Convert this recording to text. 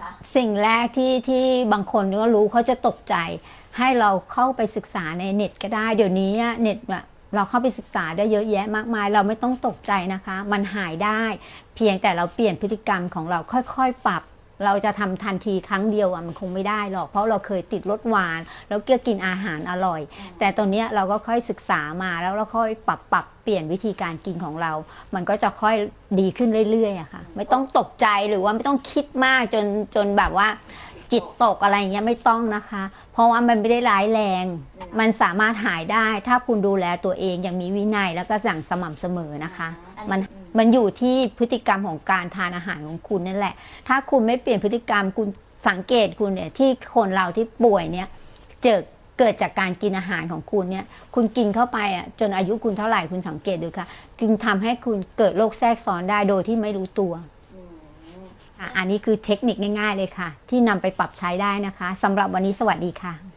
คะสิ่งแรกที่ที่บางคนก็รู้เขาจะตกใจ ให้เราเข้าไปศึกษาในเน็ตก็ได้เดี๋ยวนี้เน็ตอะเราเข้าไปศึกษาได้เยอะแยะมากมาย เราไม่ต้องตกใจนะคะ มันหายได้ เพียงแต่เราเปลี่ยนพฤติกรรมของเราค่อยๆ ปรับ เราจะทำทันทีครั้งเดียวอะมันคงไม่ได้หรอก เพราะเราเคยติดรสหวาน แล้วเกี่ยกินอาหารอร่อย แต่ตอนเนี้ยเราก็ค่อยศึกษามาแล้วเราค่อยปรับปรับเปลี่ยนวิธีการกินของเรา มันก็จะค่อยดีขึ้นเรื่อยๆอะค่ะ ไม่ต้องตกใจหรือว่าไม่ต้องคิดมากจนจนแบบว่าจิตตกอะไรอย่างเงี้ยไม่ต้องนะคะ เพราะว่ามันไม่ได้ร้ายแรง มันสามารถหายได้ ถ้าคุณดูแลตัวเองอย่างมีวินัยแล้วก็สั่งสม่ำเสมอนะคะ มัน มันอยู่ที่พฤติกรรมของการทานอาหารของคุณนั่นแหละ ถ้าคุณไม่เปลี่ยนพฤติกรรมคุณสังเกตคุณเนี่ยที่คนเราที่ป่วยเนี่ยเจอเกิดจากการกินอาหารของคุณเนี่ย คุณกินเข้าไปอะจนอายุคุณเท่าไหร่คุณสังเกตดูค่ะจึงทำให้คุณเกิดโรคแทรกซ้อนได้โดยที่ไม่รู้ตัวอันนี้คือเทคนิคง่าย ๆ เลยค่ะ ที่นำไปปรับใช้ได้นะคะสำหรับวันนี้สวัสดีค่ะ